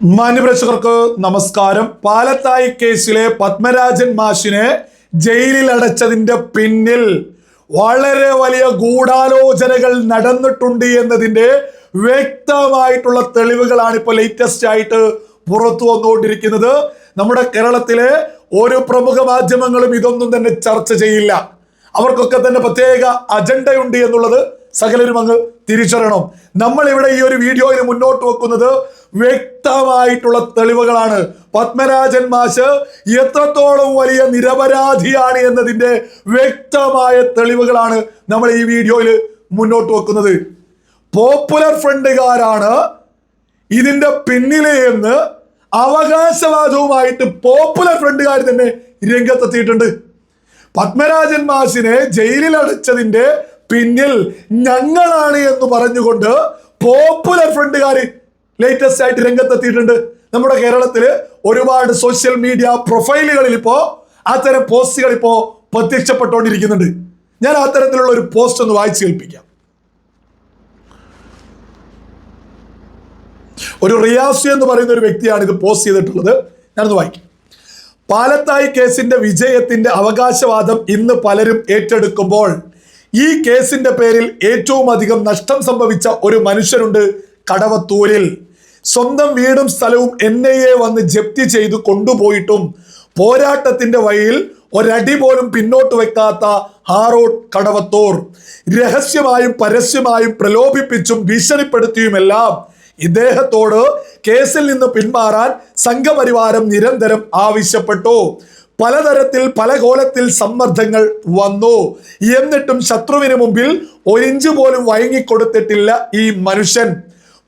മാന്യപ്രേക്ഷകർക്ക് നമസ്കാരം. പാലത്തായി കേസിലെ പത്മരാജൻ മാഷിനെ ജയിലിൽ അടച്ചതിന്റെ പിന്നിൽ വളരെ വലിയ ഗൂഢാലോചനകൾ നടന്നിട്ടുണ്ട് എന്നതിന്റെ വ്യക്തമായിട്ടുള്ള തെളിവുകളാണ് ഇപ്പോൾ ലേറ്റസ്റ്റ് ആയിട്ട് പുറത്തു വന്നുകൊണ്ടിരിക്കുന്നത്. നമ്മുടെ കേരളത്തിലെ ഓരോ പ്രമുഖ മാധ്യമങ്ങളും ഇതൊന്നും തന്നെ ചർച്ച ചെയ്യില്ല. അവർക്കൊക്കെ തന്നെ പ്രത്യേക അജണ്ടയുണ്ട് എന്നുള്ളത് സകലരും അങ്ങ് തിരിച്ചറിയണം. നമ്മൾ ഇവിടെ ഈ ഒരു വീഡിയോയിൽ മുന്നോട്ട് വെക്കുന്നത് വ്യക്തമായിട്ടുള്ള തെളിവുകളാണ്. പത്മരാജൻ മാഷ് എത്രത്തോളം വലിയ നിരപരാധിയാണ് എന്നതിന്റെ വ്യക്തമായ തെളിവുകളാണ് നമ്മൾ ഈ വീഡിയോയിൽ മുന്നോട്ട് വെക്കുന്നത്. പോപ്പുലർ ഫ്രണ്ടുകാരാണ്. ഇതിന്റെ പിന്നിലെ എന്ന് അവകാശവാദവുമായിട്ട് പോപ്പുലർ ഫ്രണ്ടുകാർ തന്നെ രംഗത്തെത്തിയിട്ടുണ്ട്. പത്മരാജൻ മാഷിനെ ജയിലിൽ അടച്ചതിന്റെ പിന്നിൽ ഞങ്ങളാണ് എന്ന് പറഞ്ഞുകൊണ്ട് പോപ്പുലർ ഫ്രണ്ടുകാർ ലേറ്റസ്റ്റ് ആയിട്ട് രംഗത്തെത്തിയിട്ടുണ്ട്. നമ്മുടെ കേരളത്തിൽ ഒരുപാട് സോഷ്യൽ മീഡിയ പ്രൊഫൈലുകളിൽ ഇപ്പോ അത്തരം പോസ്റ്റുകൾ ഇപ്പോ പ്രത്യക്ഷപ്പെട്ടുകൊണ്ടിരിക്കുന്നുണ്ട്. ഞാൻ അത്തരത്തിലുള്ള ഒരു പോസ്റ്റ് ഒന്ന് വായിച്ചു കേൾപ്പിക്കാം. ഒരു റിയാസി എന്ന് പറയുന്ന ഒരു വ്യക്തിയാണ് ഇത് പോസ്റ്റ് ചെയ്തിട്ടുള്ളത്. ഞാനൊന്ന് വായിക്കാം. പാലത്തായി കേസിന്റെ വിജയത്തിന്റെ അവകാശവാദം ഇന്ന് പലരും ഏറ്റെടുക്കുമ്പോൾ ഈ കേസിന്റെ പേരിൽ ഏറ്റവും അധികം നഷ്ടം സംഭവിച്ച ഒരു മനുഷ്യരുണ്ട് കടവത്തൂരിൽ. സ്വന്തം വീടും സ്ഥലവും എൻ ഐ എ വന്ന് ജപ്തി ചെയ്ത് കൊണ്ടുപോയിട്ടും പോരാട്ടത്തിന്റെ വഴിയിൽ ഒരടി പോലും പിന്നോട്ട് വെക്കാത്ത ഹാറോഡ് കടവത്തൂർ. രഹസ്യമായും പരസ്യമായും പ്രലോഭിപ്പിച്ചും ഭീഷണിപ്പെടുത്തിയുമെല്ലാം ഇദ്ദേഹത്തോട് കേസിൽ നിന്ന് പിന്മാറാൻ സംഘപരിവാരം നിരന്തരം ആവശ്യപ്പെട്ടു. പലതരത്തിൽ പല കോലത്തിൽ സമ്മർദ്ദങ്ങൾ വന്നു. എന്നിട്ടും ശത്രുവിന് മുമ്പിൽ ഒരിഞ്ച് പോലും വഴങ്ങിക്കൊടുത്തിട്ടില്ല ഈ മനുഷ്യൻ.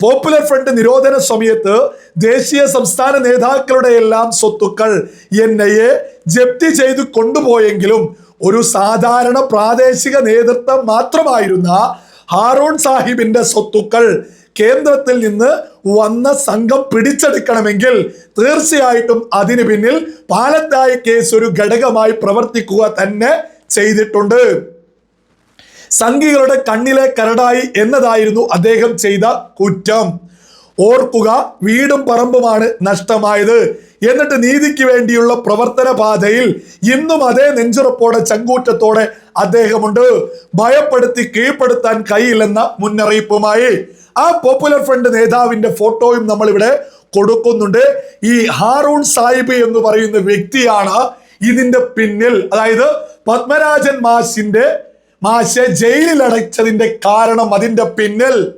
പോപ്പുലർ ഫ്രണ്ട് നിരോധന സമയത്ത് ദേശീയ സംസ്ഥാന നേതാക്കളുടെ എല്ലാം സ്വത്തുക്കൾ എന്നയെ ജപ്തി ചെയ്ത് കൊണ്ടുപോയെങ്കിലും ഒരു സാധാരണ പ്രാദേശിക നേതൃത്വം മാത്രമായിരുന്ന ഹാറൂൺ സാഹിബിന്റെ സ്വത്തുക്കൾ കേന്ദ്രത്തിൽ നിന്ന് വന്ന സംഘം പിടിച്ചെടുക്കണമെങ്കിൽ തീർച്ചയായിട്ടും അതിന് പിന്നിൽ പാലത്തായ കേസ് ഒരു ഘടകമായി പ്രവർത്തിക്കുക തന്നെ ചെയ്തിട്ടുണ്ട്. സംഘികളുടെ കണ്ണിലെ കരടായി എന്നതായിരുന്നു അദ്ദേഹം ചെയ്ത കുറ്റം. ഓർക്കുക വീടും പറമ്പുമാണ് നഷ്ടമായത്. എന്നിട്ട് നീതിക്ക് വേണ്ടിയുള്ള പ്രവർത്തന പാതയിൽ ഇന്നും അതേ നെഞ്ചുറപ്പോടെ ചങ്കൂറ്റത്തോടെ അദ്ദേഹമുണ്ട്. ഭയപ്പെടുത്തി കീഴ്പ്പെടുത്താൻ കഴിയില്ലെന്ന മുന്നറിയിപ്പുമായി. ആ പോപ്പുലർ ഫ്രണ്ട് നേതാവിന്റെ ഫോട്ടോയും നമ്മൾ ഇവിടെ കൊടുക്കുന്നുണ്ട്. ഈ ഹാറൂൺ സാഹിബ് എന്ന് പറയുന്ന വ്യക്തിയാണ് ഇതിന്റെ പിന്നിൽ അതായത് പത്മരാജൻ മാഷിന്റെ മാഷെ ജയിലിൽ അടച്ചതിന്റെ കാരണം അതിന്റെ പിന്നിൽ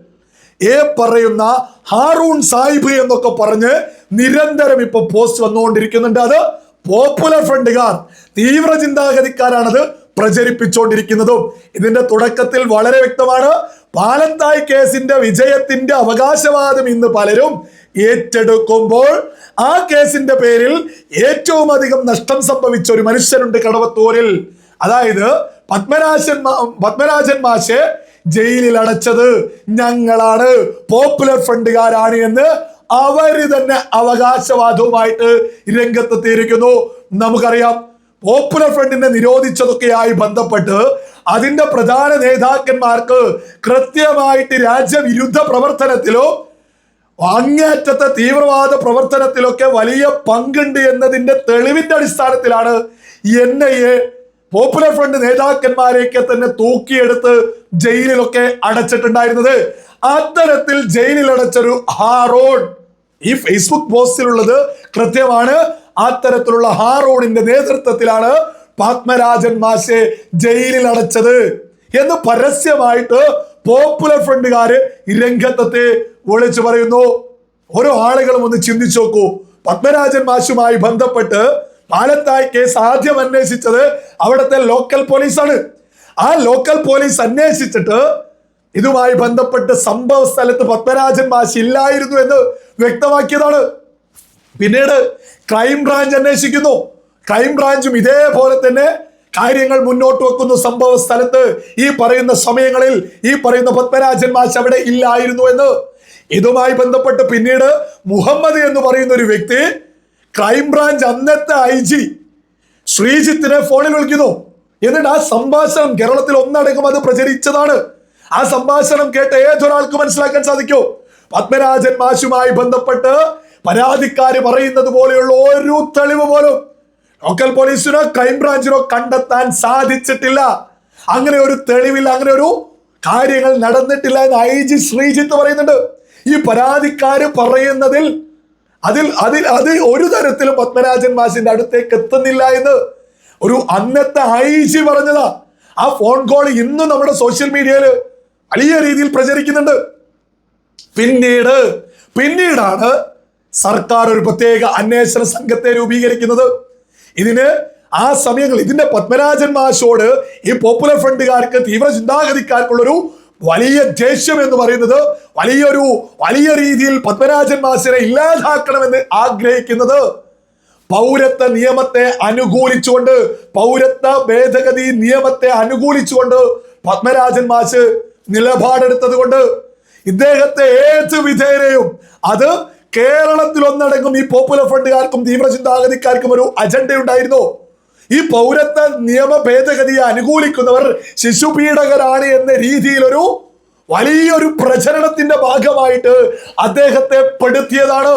ഏ പറയുന്ന ഹാറൂൺ സാഹിബ് എന്നൊക്കെ പറഞ്ഞ് നിരന്തരം ഇപ്പൊ പോസ്റ്റ് വന്നുകൊണ്ടിരിക്കുന്നുണ്ട്. അത് പോപ്പുലർ ഫ്രണ്ടുകാർ തീവ്ര ചിന്താഗതിക്കാരാണത് പ്രചരിപ്പിച്ചുകൊണ്ടിരിക്കുന്നതും. ഇതിന്റെ തുടക്കത്തിൽ വളരെ വ്യക്തമാണ്. പാലത്തായ് കേസിന്റെ വിജയത്തിന്റെ അവകാശവാദം ഇന്ന് പലരും ഏറ്റെടുക്കുമ്പോൾ ആ കേസിന്റെ പേരിൽ ഏറ്റവും അധികം നഷ്ടം സംഭവിച്ച ഒരു മനുഷ്യനുണ്ട് കടവത്തൂരിൽ. അതായത് പത്മരാജൻ പത്മരാജൻ മാഷെ ജയിലിൽ അടച്ചത് ഞങ്ങളാണ്. പോപ്പുലർ ഫ്രണ്ടുകാരാണ് എന്ന് അവർ തന്നെ അവകാശവാദവുമായിട്ട് രംഗത്തെത്തിയിരിക്കുന്നു. നമുക്കറിയാം പോപ്പുലർ ഫ്രണ്ടിനെ നിരോധിച്ചതൊക്കെയായി ബന്ധപ്പെട്ട് അതിന്റെ പ്രധാന നേതാക്കന്മാർക്ക് കൃത്യമായിട്ട് രാജ്യവിരുദ്ധ പ്രവർത്തനത്തിലോ അങ്ങേറ്റത്തെ തീവ്രവാദ പ്രവർത്തനത്തിലൊക്കെ വലിയ പങ്കുണ്ട് എന്നതിന്റെ തെളിവിന്റെ അടിസ്ഥാനത്തിലാണ് N I A popular front നേതാക്കന്മാരെയൊക്കെ തന്നെ തൂക്കിയെടുത്ത് ജയിലിലൊക്കെ അടച്ചിട്ടുണ്ടായിരുന്നത്. അത്തരത്തിൽ ജയിലിൽ അടച്ചൊരു ഹാറോൺ ഈ ഫേസ്ബുക്ക് പോസ്റ്റിലുള്ളത് കൃത്യമാണ്. അത്തരത്തിലുള്ള ഹാറോണിന്റെ നേതൃത്വത്തിലാണ് പത്മരാജൻ മാഷെ ജയിലിൽ അടച്ചത് എന്ന് പരസ്യമായിട്ട് പോപ്പുലർ ഫ്രണ്ടുകാര് രംഗത്തെ വിളിച്ചു പറയുന്നു. ഓരോ ആളുകളും ഒന്ന് ചിന്തിച്ചു നോക്കൂ. പത്മരാജൻ മാഷുമായി ബന്ധപ്പെട്ട് പാലത്തായി കേസ് ആദ്യം അന്വേഷിച്ചത് അവിടുത്തെ ലോക്കൽ പോലീസാണ് ആ ലോക്കൽ പോലീസ് അന്വേഷിച്ചിട്ട് ഇതുമായി ബന്ധപ്പെട്ട് സംഭവ സ്ഥലത്ത് പത്മരാജൻ മാഷ് ഇല്ലായിരുന്നു എന്ന് വ്യക്തമാക്കിയതാണ്. പിന്നീട് ക്രൈം ബ്രാഞ്ച് അന്വേഷിക്കുന്നു. ക്രൈം ബ്രാഞ്ചും ഇതേപോലെ തന്നെ കാര്യങ്ങൾ മുന്നോട്ട് വെക്കുന്ന സംഭവ സ്ഥലത്ത് ഈ പറയുന്ന സമയങ്ങളിൽ ഈ പറയുന്ന പത്മരാജൻ മാഷ് അവിടെ ഇല്ലായിരുന്നു എന്ന്. ഇതുമായി ബന്ധപ്പെട്ട് പിന്നീട് മുഹമ്മദ് എന്ന് പറയുന്ന ഒരു വ്യക്തി ക്രൈംബ്രാഞ്ച് അന്നത്തെ ഐ ജി ശ്രീജിത്തിനെ ഫോണിൽ വിളിക്കുന്നു. എന്നിട്ട് ആ സംഭാഷണം കേരളത്തിൽ ഒന്നടങ്കം അത് പ്രചരിച്ചതാണ്. ആ സംഭാഷണം കേട്ട ഏതൊരാൾക്ക് മനസ്സിലാക്കാൻ സാധിക്കൂ. പത്മരാജൻ മാഷുമായി ബന്ധപ്പെട്ട് പരാതിക്കാര് പറയുന്നത് പോലെയുള്ള ഒരു തെളിവ് പോലും ലോക്കൽ പോലീസിനോ ക്രൈംബ്രാഞ്ചിനോ കണ്ടെത്താൻ സാധിച്ചിട്ടില്ല. അങ്ങനെ ഒരു തെളിവില്ല അങ്ങനെ ഒരു കാര്യങ്ങൾ നടന്നിട്ടില്ല എന്ന് ഐ ജി ശ്രീജിത്ത് പറയുന്നുണ്ട്. ഈ പരാതിക്കാര് പറയുന്നതിൽ അതിൽ അതിൽ അത് ഒരു തരത്തിലും പത്മരാജൻ മാഷിന്റെ അടുത്തേക്ക് എത്തുന്നില്ല എന്ന് ഒരു അന്നത്തെ ഐ ജി പറഞ്ഞതാ. ആ ഫോൺ കോൾ ഇന്നും നമ്മുടെ സോഷ്യൽ മീഡിയയിൽ വലിയ രീതിയിൽ പ്രചരിക്കുന്നുണ്ട്. പിന്നീട് പിന്നീടാണ് സർക്കാർ ഒരു പ്രത്യേക അന്വേഷണ സംഘത്തെ രൂപീകരിക്കുന്നത്. ഇതിന് ആ സമയങ്ങൾ ഇതിന്റെ പത്മരാജൻ മാഷോട് ഈ പോപ്പുലർ ഫ്രണ്ടുകാർക്ക് തീവ്ര ചിന്താഗതിക്കാർക്കുള്ളൊരു വലിയ ദേഷ്യം എന്ന് പറയുന്നത് വലിയൊരു വലിയ രീതിയിൽ പത്മരാജൻ മാഷിനെ ഇല്ലാതാക്കണമെന്ന് ആഗ്രഹിക്കുന്നത്. പൗരത്വ നിയമത്തെ അനുകൂലിച്ചുകൊണ്ട് പൗരത്വ ഭേദഗതി നിയമത്തെ അനുകൂലിച്ചുകൊണ്ട് പത്മരാജൻ മാഷ് നിലപാടെടുത്തത് കൊണ്ട് ഇദ്ദേഹത്തെ ഏത് വിധേയനെയും അത് കേരളത്തിൽ ഒന്നടങ്കം ഈ പോപ്പുലർ ഫ്രണ്ടുകാർക്കും തീവ്രചിന്താഗതിക്കാർക്കും ഒരു അജണ്ട ഉണ്ടായിരുന്നു. ഈ പൗരത്വ നിയമ ഭേദഗതിയെ അനുകൂലിക്കുന്നവർ ശിശുപീഡകരാണ് എന്ന രീതിയിലൊരു വലിയൊരു പ്രചരണത്തിന്റെ ഭാഗമായിട്ട് അദ്ദേഹത്തെ പെടുത്തിയതാണ്.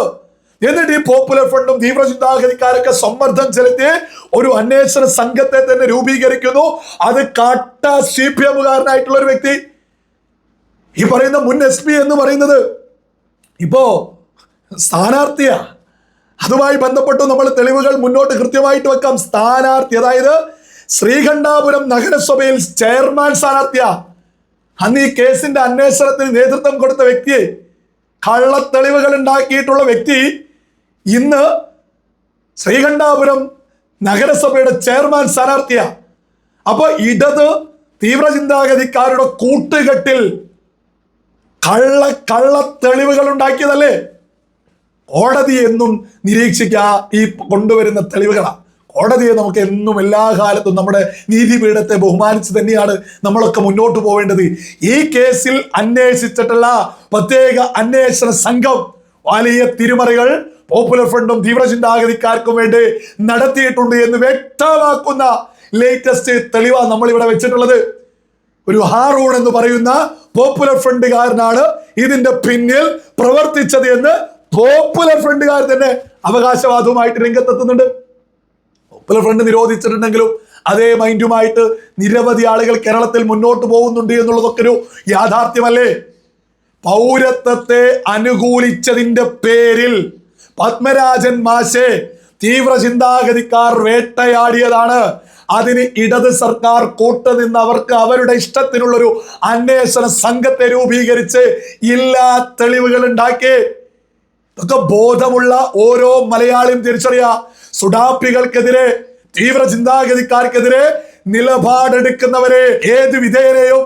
എന്നിട്ട് ഈ പോപ്പുലർ ഫ്രണ്ടും തീവ്ര ചിന്താഗതിക്കാരൊക്കെ സമ്മർദ്ദം ചെലുത്തി ഒരു അന്വേഷണ സംഘത്തെ തന്നെ രൂപീകരിക്കുന്നു. അത് കാട്ട സി പി എമ്മുകാരനായിട്ടുള്ള ഒരു വ്യക്തി. ഈ പറയുന്ന മുൻ എസ് പി എന്ന് പറയുന്നത്. ഇപ്പോ സ്ഥാനാർത്ഥിയാ. അതുമായി ബന്ധപ്പെട്ട് നമ്മൾ തെളിവുകൾ മുന്നോട്ട് കൃത്യമായിട്ട് വെക്കാം. സ്ഥാനാർത്ഥി അതായത് ശ്രീകണ്ഠാപുരം നഗരസഭയിൽ ചെയർമാൻ സ്ഥാനാർത്ഥിയാ. അന്ന് ഈ കേസിന്റെ അന്വേഷണത്തിന് നേതൃത്വം കൊടുത്ത വ്യക്തിയെ കള്ളത്തെളിവുകൾ ഉണ്ടാക്കിയിട്ടുള്ള വ്യക്തി ഇന്ന് ശ്രീകണ്ഠാപുരം നഗരസഭയുടെ ചെയർമാൻ സ്ഥാനാർത്ഥിയാ. അപ്പൊ ഇടത് തീവ്രചിന്താഗതിക്കാരുടെ കൂട്ടുകെട്ടിൽ കള്ള കള്ള തെളിവുകൾ ഉണ്ടാക്കിയതല്ലേ? കോടതി എന്നും നിരീക്ഷിക്കുക ഈ കൊണ്ടുവരുന്ന തെളിവുകളാണ് കോടതിയെ നമുക്ക് എന്നും എല്ലാ കാലത്തും നമ്മുടെ നീതിപീഠത്തെ ബഹുമാനിച്ച് തന്നെയാണ് നമ്മളൊക്കെ മുന്നോട്ട് പോവേണ്ടത്. ഈ കേസിൽ അന്വേഷിച്ചിട്ടുള്ള പ്രത്യേക അന്വേഷണ സംഘം വലിയ തിരിമറികൾ പോപ്പുലർ ഫ്രണ്ടും തീവ്രചിന്താഗതിക്കാർക്കും വേണ്ടി നടത്തിയിട്ടുണ്ട് എന്ന് വ്യക്തമാക്കുന്ന ലേറ്റസ്റ്റ് തെളിവാണ് നമ്മൾ ഇവിടെ വെച്ചിട്ടുള്ളത്. ഒരു ഹാറൂൺ എന്ന് പറയുന്ന പോപ്പുലർ ഫ്രണ്ടുകാരനാണ് ഇതിന്റെ പിന്നിൽ പ്രവർത്തിച്ചത് എന്ന് പോപ്പുലർ ഫ്രണ്ടുകാർ തന്നെ അവകാശവാദവുമായിട്ട് രംഗത്തെത്തുന്നുണ്ട്. പോപ്പുലർ ഫ്രണ്ട് നിരോധിച്ചിട്ടുണ്ടെങ്കിലും അതേ മൈൻഡുമായിട്ട് നിരവധി ആളുകൾ കേരളത്തിൽ മുന്നോട്ട് പോകുന്നുണ്ട് എന്നുള്ളതൊക്കെ ഒരു യാഥാർത്ഥ്യമല്ലേ? പൗരത്വത്തെ അനുകൂലിച്ചതിന്റെ പേരിൽ പത്മരാജൻ മാഷെ തീവ്ര ചിന്താഗതിക്കാർ വേട്ടയാടിയതാണ്. അതിന് ഇടത് സർക്കാർ കൂട്ടുനിന്ന് അവർക്ക് അവരുടെ ഇഷ്ടത്തിനുള്ളൊരു അന്വേഷണ സംഘത്തെ രൂപീകരിച്ച് ഇല്ലാ തെളിവുകൾ ഉണ്ടാക്കി. ഇതൊക്കെ ബോധമുള്ള ഓരോ മലയാളിയും തിരിച്ചറിയാ. സുഡാപ്പികൾക്കെതിരെ തീവ്ര ചിന്താഗതിക്കാർക്കെതിരെ നിലപാടെടുക്കുന്നവരെ ഏത് വിധേയനെയും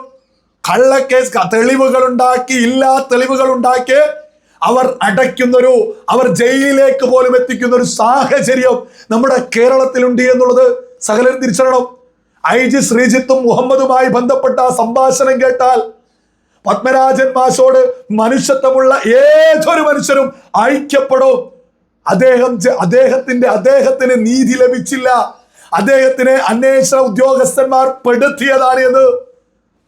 കള്ളക്കേസ് തെളിവുകൾ ഉണ്ടാക്കി ഇല്ലാ തെളിവുകൾ ഉണ്ടാക്കി അവർ അടയ്ക്കുന്നൊരു അവർ ജയിലിലേക്ക് പോലും എത്തിക്കുന്ന ഒരു സാഹചര്യം നമ്മുടെ കേരളത്തിലുണ്ട് എന്നുള്ളത് സകലരും തിരിച്ചറിയണം. ഐ ജി ശ്രീജിത്തും മുഹമ്മദുമായി ബന്ധപ്പെട്ട സംഭാഷണം കേട്ടാൽ പത്മരാജൻ മാഷോട് മനുഷ്യത്വമുള്ള ഏതൊരു മനുഷ്യരും ഐക്യപ്പെടും. അദ്ദേഹം അദ്ദേഹത്തിന്റെ അദ്ദേഹത്തിന് നീതി ലഭിച്ചില്ല. അദ്ദേഹത്തിന് അന്വേഷണ ഉദ്യോഗസ്ഥന്മാർ പെടുത്തിയതാണ് എന്ന്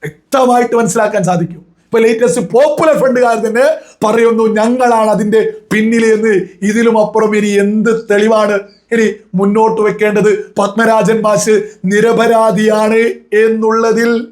വ്യക്തമായിട്ട് മനസ്സിലാക്കാൻ സാധിക്കും. ഇപ്പൊ ലേറ്റസ്റ്റ് പോപ്പുലർ ഫ്രണ്ടുകാർ തന്നെ പറയുന്നു ഞങ്ങളാണ് അതിന്റെ പിന്നിൽ എന്ന്. ഇതിലും അപ്പുറം ഇനി എന്ത് തെളിവാണ്? ഇനി മുന്നോട്ട് വെക്കേണ്ടത് പത്മരാജൻ മാഷ് നിരപരാധിയാണ് എന്നുള്ളതിൽ